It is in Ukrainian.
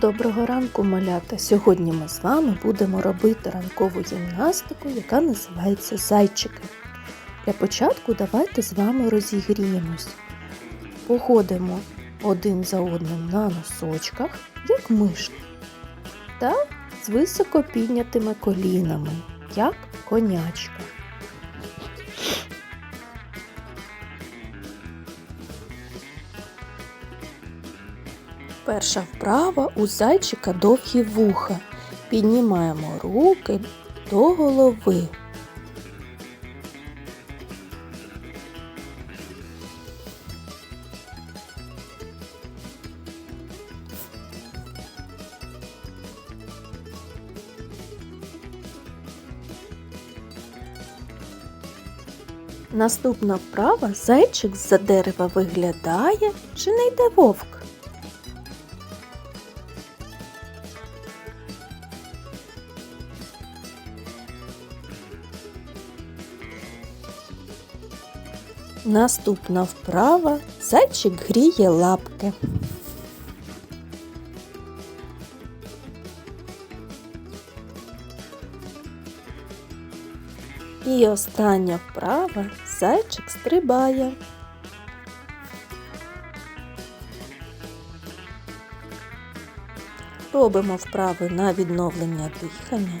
Доброго ранку, малята! Сьогодні ми з вами будемо робити ранкову гімнастику, яка називається зайчики. Для початку давайте з вами розігріємось. Походимо один за одним на носочках, як мишки, та з високо піднятими колінами, як конячка. Перша вправа у зайчика довгі вуха. Піднімаємо руки до голови. Наступна вправа зайчик з-за дерева виглядає чи не йде вовк. Наступна вправа зайчик гріє лапки. І остання вправа зайчик стрибає. Робимо вправи на відновлення дихання.